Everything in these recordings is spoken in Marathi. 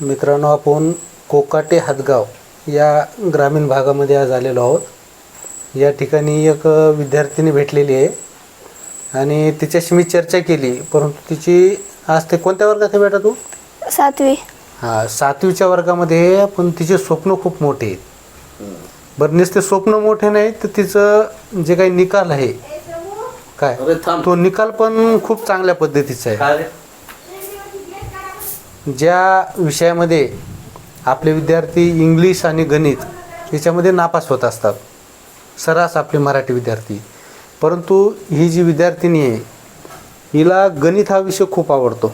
मित्रांनो आपण कोकाटे हातगाव या ग्रामीण भागामध्ये आज आलेलो आहोत. या ठिकाणी एक विद्यार्थिनी भेटलेली आहे आणि तिच्याशी मी चर्चा केली परंतु तिची आज ते कोणत्या वर्गात आहे बेटा तू? सातवी. हां सातवीच्या वर्गामध्ये पण तिचे स्वप्न खूप मोठे आहेत. बरं नुसते स्वप्न मोठे नाही तर तिचं जे काही निकाल आहे काय? अरे थांब. तो निकाल पण खूप चांगल्या पद्धतीचा आहे? ज्या विषयामध्ये आपले विद्यार्थी इंग्लिश आणि गणित याच्यामध्ये नापास होत असतात. सर्रास आपले मराठी विद्यार्थी. परंतु ही जी विद्यार्थिनी आहे हिला गणित हा विषय खूप आवडतो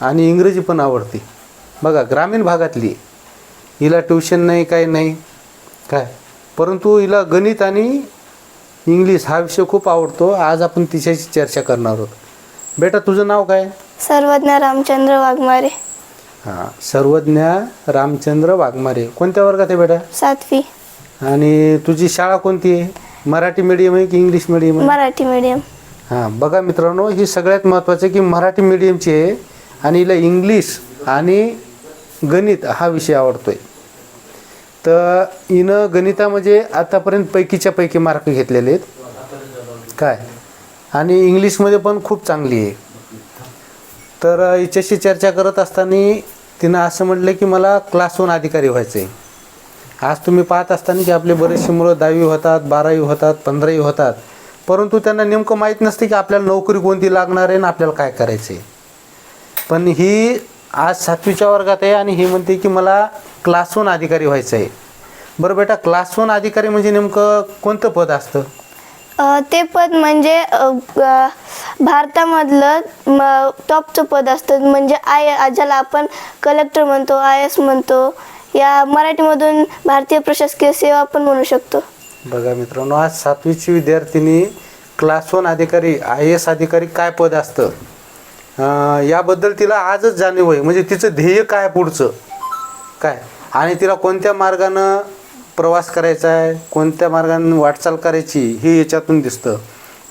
आणि इंग्रजी पण आवडते. बघा ग्रामीण भागातली हिला ट्युशन नाही काय नाही. काय? परंतु हिला गणित आणि इंग्लिश हा विषय खूप आवडतो. आज आपण तिच्याशी चर्चा करणार आहोत. बेटा तुझं नाव काय? सर्वज्ञ रामचंद्र वाघमारे. हां सर्वज्ञा रामचंद्र वाघमारे. कोणत्या वर्गात आहे बेटा? सातवी. आणि तुझी शाळा कोणती आहे? मराठी मीडियम आहे की इंग्लिश मीडियम आहे? मराठी मीडियम हां बघा मित्रांनो ही सगळ्यात महत्त्वाचं आहे की मराठी मीडियमची आहे आणि हिला इंग्लिश आणि गणित हा विषय आवडतोय. तर हिनं गणितामध्ये आतापर्यंत पैकीच्या पैकी मार्क घेतलेले आहेत. काय? आणि इंग्लिशमध्ये पण खूप चांगली आहे. तर हिच्याशी चर्चा करत असताना तिनं असं म्हटलं की मला क्लास वन अधिकारी व्हायचं. आहे आज तुम्ही पाहत असताना की आपले बरेचसे मुलं दहावी होतात बारावी होतात पंधरावी होतात. परंतु त्यांना नेमकं माहीत नसते की आपल्याला नोकरी कोणती लागणार आहे आणि आपल्याला काय करायचं आहे पण ही आज सातवीच्या वर्गात आहे आणि ही म्हणते की मला क्लास वन अधिकारी व्हायचं आहे बरं बेटा क्लास वन अधिकारी म्हणजे नेमकं कोणतं पद असतं? ते पद म्हणजे भारतामधलं टॉपचं पद असतं. म्हणजे आय ज्याला आपण कलेक्टर म्हणतो आय एस म्हणतो या मराठीमधून भारतीय प्रशासकीय सेवा पण म्हणू शकतो. बघा मित्रांनो आज सातवीची विद्यार्थिनी क्लास वन अधिकारी आय एस अधिकारी काय पद असतं? याबद्दल तिला आजच जाणीव आहे. म्हणजे तिचं ध्येय काय पुढचं? काय? आणि तिला कोणत्या मार्गानं प्रवास करायचा आहे कोणत्या मार्गाने वाटचाल करायची हे याच्यातून दिसतं.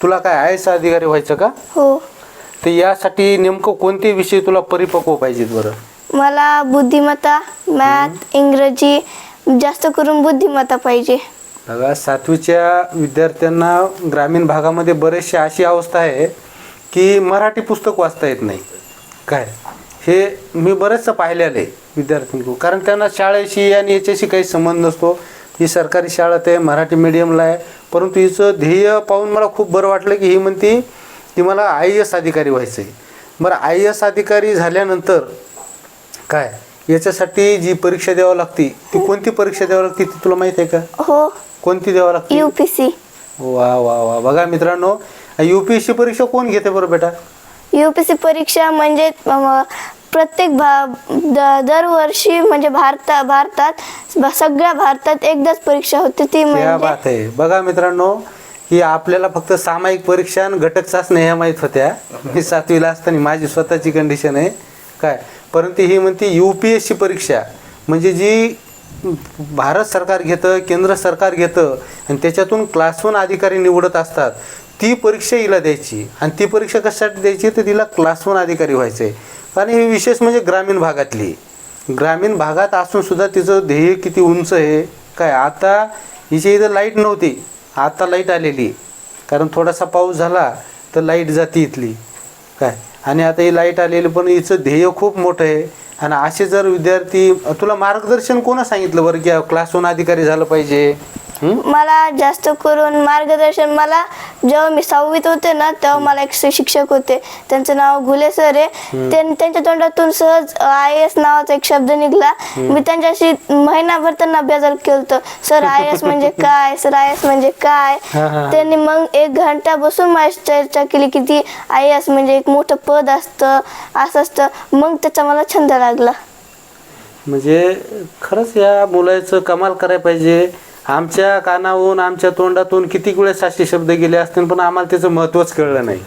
तुला काय आय एस अधिकारी व्हायचं का? हो. तर यासाठी नेमकं कोणते विषय तुला परिपक्व पाहिजेत बरं? मला बुद्धिमत्ता मॅथ इंग्रजी जास्त करून बुद्धिमत्ता पाहिजे. बघा सातवीच्या विद्यार्थ्यांना ग्रामीण भागामध्ये बरेचशी अशी अवस्था आहे की मराठी पुस्तक वाचता येत नाही. काय? हे मी बरेचसं पाहिलेलं आहे विद्यार्थ्यांकडून. कारण त्यांना शाळेशी आणि याच्याशी काही संबंध नसतो. ही सरकारी शाळेत आहे मराठी मीडियमला आहे. परंतु हिचं ध्येय पाहून मला खूप बरं वाटलं की ही म्हणती की मला आय एस अधिकारी व्हायचं आहे बरं आय एस अधिकारी झाल्यानंतर काय? याच्यासाठी जी परीक्षा द्यावी लागती ती कोणती परीक्षा द्यावी लागते ती तुला माहीत आहे का? हो. कोणती द्यावी लागते? U P C. वा वा वा. बघा मित्रांनो यू पी एस सी परीक्षा कोण घेते बरं बेटा? यू पी सी परीक्षा म्हणजे प्रत्येक भा दरवर्षी म्हणजे भारता भारतात सगळ्या भारतात एकदाच परीक्षा होते. ती म्हणजे बात आहे. बघा मित्रांनो ही आपल्याला फक्त सामायिक परीक्षा आणि घटक चाचण्या ह्या माहीत होत्या. मी सातवीला असताना माझी स्वतःची कंडिशन आहे. काय? परंतु ही म्हणते यू पी एस सी परीक्षा. म्हणजे जी भारत सरकार घेतं केंद्र सरकार घेतं आणि त्याच्यातून क्लास वन अधिकारी निवडत असतात ती परीक्षा हिला द्यायची. आणि ती परीक्षा कशासाठी द्यायची? तर तिला क्लास वन अधिकारी व्हायचं आहे आणि ही विशेष म्हणजे ग्रामीण भागातली. ग्रामीण भागात असून सुद्धा तिचं ध्येय किती उंच आहे काय? आता हिच्या इथं लाइट नव्हती. आता लाइट आलेली. कारण थोडासा पाऊस झाला तर लाइट जाते इथली. काय? आणि आता ही लाइट आलेली पण हिचं ध्येय खूप मोठं आहे. आणि असे जर विद्यार्थी तुला मार्गदर्शन कोणा सांगितलं बरं की क्लास अधिकारी झालं पाहिजे? मला जास्त करून मार्गदर्शन मला जेव्हा मी सहावीत होते ना तेव्हा मला एक शिक्षक होते. त्यांचं नाव घुले सर आहे. त्यां- त्यांच्या तोंडातून सहज आय एस नावाचा एक शब्द निघला. मी त्यांच्याशी महिनाभर त्यांना अभ्यास केलं सर आय एस म्हणजे काय? सर आय एस म्हणजे काय. त्यांनी मग एक घंटा बसून माझी चर्चा केली की ती आय एस म्हणजे एक मोठं पद असतं असं असतं. मग त्याचा मला छंद लागला. म्हणजे खरंच या मुलाचं कमाल करायला पाहिजे. आमच्या कानावरून आमच्या तोंडातून किती वेळेस असे शब्द गेले असतील पण आम्हाला त्याचं महत्त्वच कळलं नाही.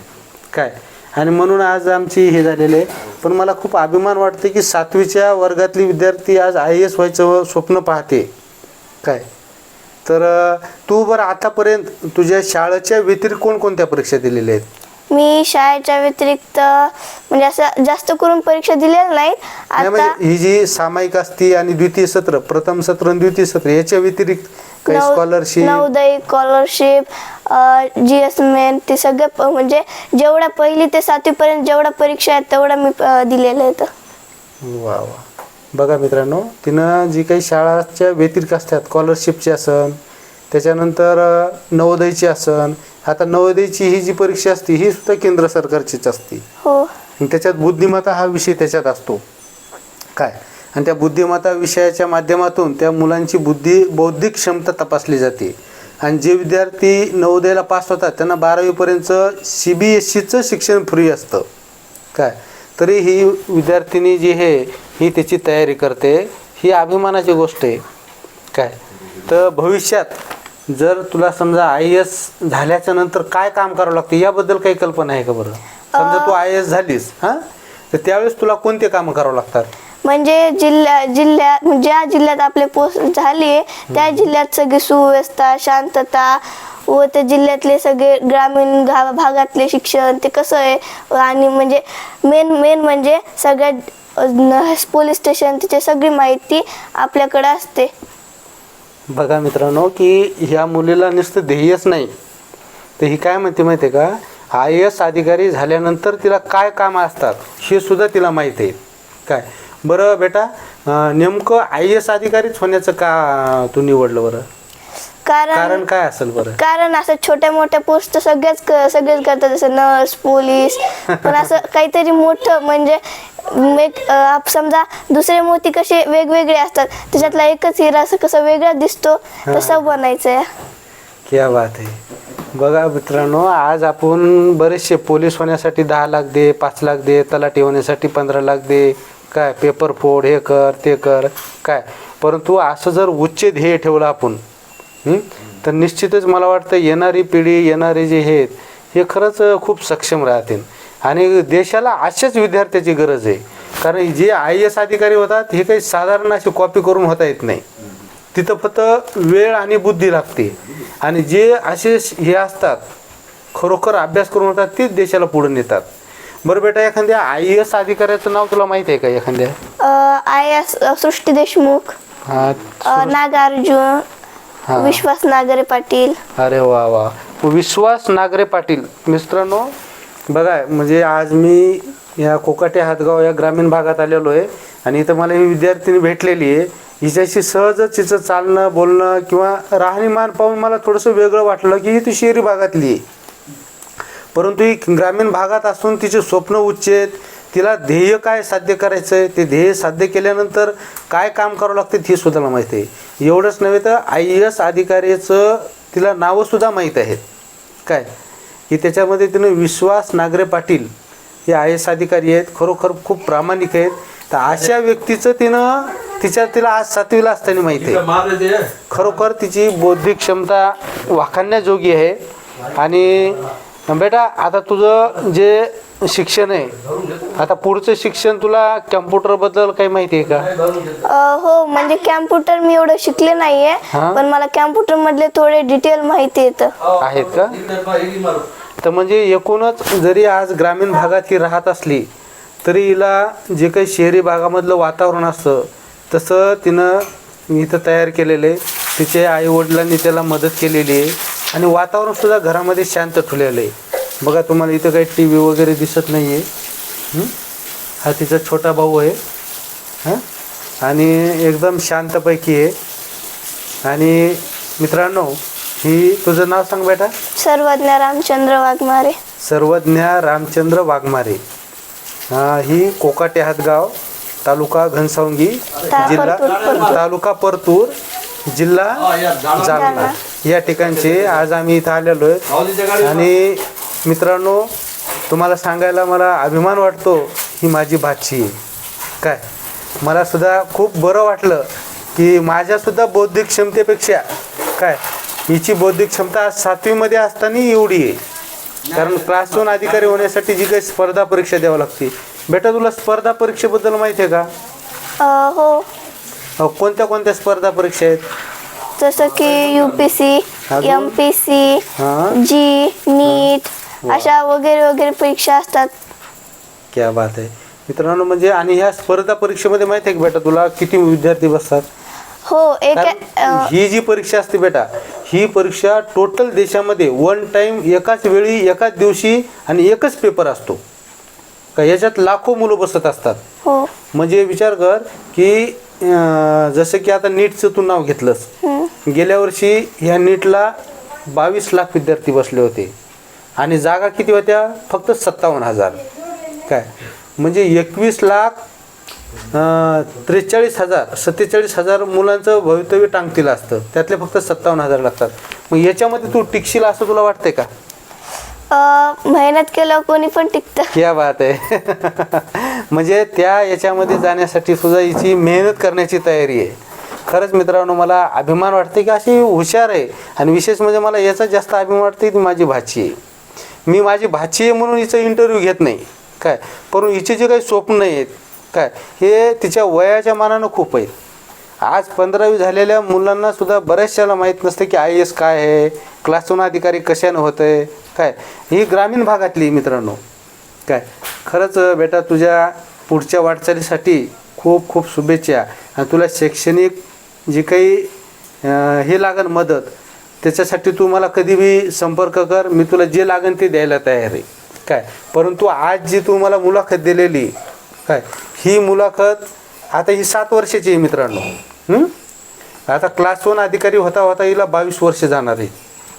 काय? आणि म्हणून आज आमची हे झालेले आहे. पण मला खूप अभिमान वाटते की सातवीच्या वर्गातली विद्यार्थी आज आय एस व्हायचं स्वप्न पाहते. काय? तर तू बरं आतापर्यंत तुझ्या शाळेच्या व्यतिरिक्त कोणकोणत्या परीक्षा दिलेल्या आहेत? मी शाळेच्या व्यतिरिक्त म्हणजे असं जास्त करून परीक्षा दिलेल्या नाहीत. नाही आता म्हणजे ही जी सामायिक असती आणि द्वितीय सत्र प्रथम सत्र आणि द्वितीय सत्र याच्या व्यतिरिक्त काही scholarship Navodaya scholarship G S main ते सगळे प- म्हणजे जेवढ्या पहिली ते सातवी पर्यंत जेवढ्या परीक्षा आहेत तेवढ्या मी अ, दिलेल्या आहेत वा वा. बघा मित्रांनो तिनं जी काही शाळाच्या व्यतिरिक्त असतात स्कॉलरशिपची असन त्याच्यानंतर अ, नवोदयची असन आता नवोदयची ही जी परीक्षा असते ही सुद्धा केंद्र सरकारचीच असते. हो. आणि त्याच्यात बुद्धिमत्ता हा विषय त्याच्यात असतो. काय? आणि त्या बुद्धिमत्ता विषयाच्या माध्यमातून त्या मुलांची बुद्धी बौद्धिक क्षमता तपासली जाते. आणि जे विद्यार्थी नवोदयाला पास होतात त्यांना बारावीपर्यंत सी बी एस सीचं शिक्षण फ्री असतं. काय? तरी ही विद्यार्थिनी जी आहे ही त्याची तयारी करते. ही अभिमानाची गोष्ट आहे. काय? तर भविष्यात जर तुला समजा आय एस झाल्याच्यानंतर काय काम करावं लागतं याबद्दल काही कल्पना आहे का बरं? समजा तू आय एस झालीस हां? तर त्यावेळेस तुला कोणते कामं करावं लागतात? म्हणजे जिल्ह्या जिल्ह्यात ज्या जिल्ह्यात आपले पोस्ट झाली त्या जिल्ह्यात सगळी सुव्यवस्था शांतता व त्या जिल्ह्यातले सगळे ग्रामीण गा भागातले शिक्षण ते कसं आहे? आणि म्हणजे मेन मेन म्हणजे सगळ्यात पोलीस स्टेशन तिची सगळी माहिती आपल्याकडे असते. बघा मित्रांनो की ह्या मुलीला नुसतं ध्येयच नाही. तर ही काय म्हणते माहिती आहे का? आय एस अधिकारी झाल्यानंतर तिला काय कामं असतात हे सुद्धा तिला माहीत आहे. काय? बरं बेटा अं, नेमकं आय एस अधिकारीच होण्याचं का तू निवडलं बरं? कारण कारण काय असेल बरं? कारण असं छोट्या मोठ्या पोस्ट सगळ्याच क- सगळेच करतात जसं नर्स पोलीस पण असं काहीतरी मोठं म्हणजे एक अं, आप समजा दुसरे मोती कसे वेगवेगळे असतात त्याच्यातला एकच हिरा असं कसं वेगळा दिसतो तसं बनायचं क्या बात आहे. बघा मित्रांनो आज आपण बरेचसे पोलीस होण्यासाठी दहा लाख दे पाच लाख दे तलाठी होण्यासाठी पंधरा लाख दे काय पेपर फोड हे कर ते कर काय? परंतु असं जर उच्च ध्येय ठेवलं आपण तर निश्चितच मला वाटतं येणारी पिढी येणारे जे आहेत हे खरंच खूप सक्षम राहतील. आणि देशाला अशाच विद्यार्थ्याची गरज आहे. कारण जे आय एस अधिकारी होतात हे काही साधारण अशी कॉपी करून होता येत नाही. तिथं फक्त वेळ आणि बुद्धी लागते. आणि जे असे हे असतात खरोखर अभ्यास करून होतात तेच देशाला पुढे नेतात. बरं बेटा एखाद्या आय एस अधिकाऱ्याचं नाव तुला माहिती आहे का एखाद्या? आय एस सृष्टी देशमुख हा अं, नागार्जुन. विश्वास नागरे पाटील. अरे वा वा. विश्वास नागरे पाटील. मित्रांनो बघा म्हणजे आज मी या कोकाटे हातगाव या ग्रामीण भागात आलेलो आहे आणि इथं मला ही विद्यार्थिनी भेटलेली आहे. हिच्याशी सहजच तिचं चालणं बोलणं किंवा राहणीमान पाहून मला थोडंसं वेगळं वाटलं की ही ती शहरी भागातली आहे. परंतु ही ग्रामीण भागात असून तिचे स्वप्न उच्च आहेत. तिला ध्येय काय साध्य करायचं आहे ते ध्येय साध्य केल्यानंतर काय काम करावं लागते हे सुद्धा मला माहिती आहे. एवढंच नव्हे तर आय एस अधिकाऱ्याचं तिला नावंसुद्धा माहीत आहेत. काय? की त्याच्यामध्ये तिनं विश्वास नागरे पाटील हे आय एस अधिकारी आहेत. खरोखर खूप प्रामाणिक आहेत. तर अशा व्यक्तीचं तिनं तिच्या तिला आज सातवीला असताना माहिती आहे. खरोखर तिची बौद्धिक क्षमता वाखाणण्याजोगी आहे. आणि बेटा आता तुझं जे शिक्षण आहे आता पुढचं शिक्षण तुला कम्प्युटरबद्दल काही माहिती आहे का? अ, हो म्हणजे कॅम्प्युटर मी एवढं शिकले नाहीये हा? पण मला कॅम्प्युटर मधले थोडे डिटेल माहिती येतं. आहेत का? तर म्हणजे एकूणच जरी आज ग्रामीण भागात ही राहत असली तरी हिला जे काही शहरी भागामधलं वातावरण असतं तसं तिनं इथं तयार केलेलं आहे. तिचे आईवडिलांनी त्याला मदत केलेली आहे. आणि वातावरणसुद्धा घरामध्ये शांत ठेवलेलं आहे. बघा तुम्हाला इथं काही टी व्ही वगैरे दिसत नाही आहे हा तिचा छोटा भाऊ आहे. हां? आणि एकदम शांतपैकी आहे. आणि मित्रांनो ही तुझं नाव सांग बेटा. सर्वज्ञ रामचंद्र वाघमारे. सर्वज्ञा रामचंद्र वाघमारे. हा, ही कोकाटे हातगाव तालुका घनसावंगी जिल्हा परतूर. तालुका परतूर जिल्हा जालना. या ठिकाणचे आज आम्ही इथं आलेलो आहे. आणि मित्रांनो तुम्हाला सांगायला मला अभिमान वाटतो ही माझी भाची आहे. काय? मला सुद्धा खूप बरं वाटलं की माझ्यासुद्धा बौद्धिक क्षमतेपेक्षा काय? हिची बौद्धिक क्षमता आज सातवीमध्ये असताना एवढी आहे. कारण क्लास वन अधिकारी होण्यासाठी जी काही स्पर्धा परीक्षा द्यावी लागते. बेटा तुला स्पर्धा परीक्षेबद्दल माहिती आहे का? अ, हो. कोणत्या कोणत्या स्पर्धा परीक्षा आहेत? जसं की U P C? M P C हा. जी नीट अशा वगैरे वगैरे परीक्षा असतात. क्या बात आहे. मित्रांनो म्हणजे आणि ह्या स्पर्धा परीक्षेमध्ये माहिती आहे का बेटा तुला किती विद्यार्थी बसतात? हो एक कारण ही जी परीक्षा असते बेटा ही परीक्षा टोटल देशामध्ये वन टाइम एकाच वेळी एकाच दिवशी आणि एकच पेपर असतो. का याच्यात लाखो मुलं बसत असतात. हो. म्हणजे विचार कर की अं, जसं की आता नीटचं तू नाव घेतलंस. गेल्या वर्षी ह्या नीटला बावीस लाख विद्यार्थी बसले होते. आणि जागा किती होत्या? फक्त सत्तावन्न हजार. काय? म्हणजे एकवीस लाख त्रेचाळीस हजार सत्तेचाळीस हजार मुलांचं भवितव्य टांगतील असतं. त्यातले फक्त सत्तावन्न हजार लागतात. मग याच्यामध्ये तू टिकशील असं तुला वाटतंय का? मेहनत केलं कोणी पण टिकतं. क्या बात आहे. म्हणजे त्या याच्यामध्ये जाण्यासाठी सुद्धा हिची मेहनत करण्याची तयारी आहे. खरंच मित्रांनो मला अभिमान वाटते की अशी हुशार आहे. आणि विशेष म्हणजे मला याचा जास्त अभिमान वाटते की माझी भाची आहे. मी माझी भाची आहे म्हणून हिचा इंटरव्ह्यू घेत नाही. काय? परंतु हिचे जे काही स्वप्न आहेत काय? हे तिच्या वयाच्या मानानं खूप आहेत. आज पंधरावी झालेल्या मुलांना सुद्धा बऱ्याचशाला माहीत नसतं की आय एस काय आहे क्लास वन अधिकारी कशानं होतं आहे काय? ही ग्रामीण भागातली मित्रांनो काय? खरंच बेटा तुझ्या पुढच्या वाटचालीसाठी खूप खूप शुभेच्छा. आणि तुला शैक्षणिक जी काही हे लागन मदत त्याच्यासाठी तू मला कधीही संपर्क कर. मी तुला जे लागन ते द्यायला तयार आहे. काय? परंतु आज जी तू मला मुलाखत दिलेली काय? ही मुलाखत आता ही सात वर्षाची आहे मित्रांनो. आता क्लास वन अधिकारी होता होता हिला बावीस वर्ष जाणार आहे.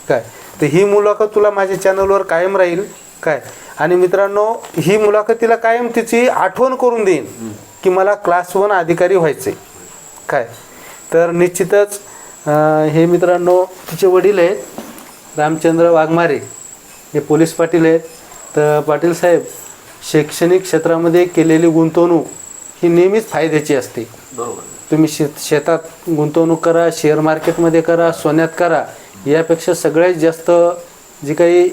काय? तर ही मुलाखत तुला माझ्या चॅनलवर कायम राहील. काय? आणि मित्रांनो ही मुलाखत तिला कायम तिची आठवण करून देईन की मला क्लास वन अधिकारी व्हायचे काय? तर निश्चितच हे मित्रांनो तिचे वडील आहेत. रामचंद्र वाघमारे. हे पोलीस पाटील आहेत. तर पाटील साहेब शैक्षणिक क्षेत्रामध्ये केलेली गुंतवणूक ही नेहमीच फायद्याची असते. तुम्ही शेत शेतात गुंतवणूक करा शेअर मार्केटमध्ये करा सोन्यात करा यापेक्षा सगळ्यात जास्त जी काही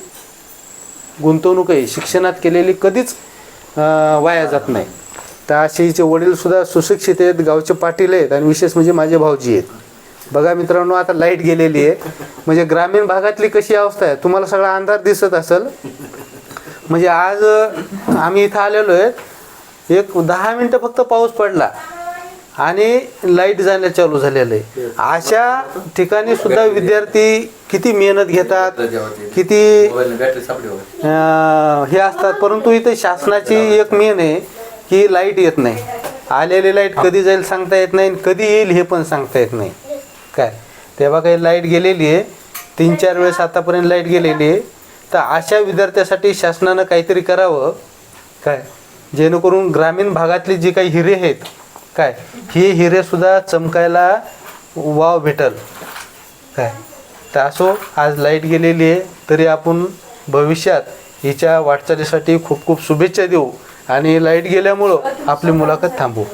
गुंतवणूक आहे शिक्षणात केलेली कधीच वाया जात नाही. तर असे हिचे वडीलसुद्धा सुशिक्षित आहेत गावचे पाटील आहेत आणि विशेष म्हणजे माझे भाऊजी आहेत. बघा मित्रांनो आता लाइट गेलेली आहे. म्हणजे ग्रामीण भागातली कशी अवस्था आहे? तुम्हाला सगळा अंधार दिसत असेल. म्हणजे आज आम्ही इथं आलेलो आहेत एक दहा मिनटं फक्त पाऊस पडला आणि लाइट जाणं चालू झालेलं आहे. अशा ठिकाणी सुद्धा विद्यार्थी किती मेहनत घेतात किती हे असतात. परंतु इथे शासनाची एक मेन आहे की लाइट येत नाही. आलेली लाइट कधी जाईल सांगता येत नाही आणि कधी येईल हे पण सांगता येत नाही. काय? तेव्हा काही लाइट गेलेली आहे. तीन चार वेळेस आतापर्यंत लाइट गेलेली आहे. तर अशा विद्यार्थ्यासाठी शासनानं काहीतरी करावं. काय? जेणेकरून ग्रामीण भागातली जी काही हिरे आहेत काय हे हिरेसुद्धा चमकायला वाव भेटल. काय तर असो आज लाइट गेलेली आहे तरी आपण भविष्यात हिच्या वाटचालीसाठी खूप खूप शुभेच्छा देऊ. आणि लाइट गेल्यामुळं आपली मुलाखत थांबवू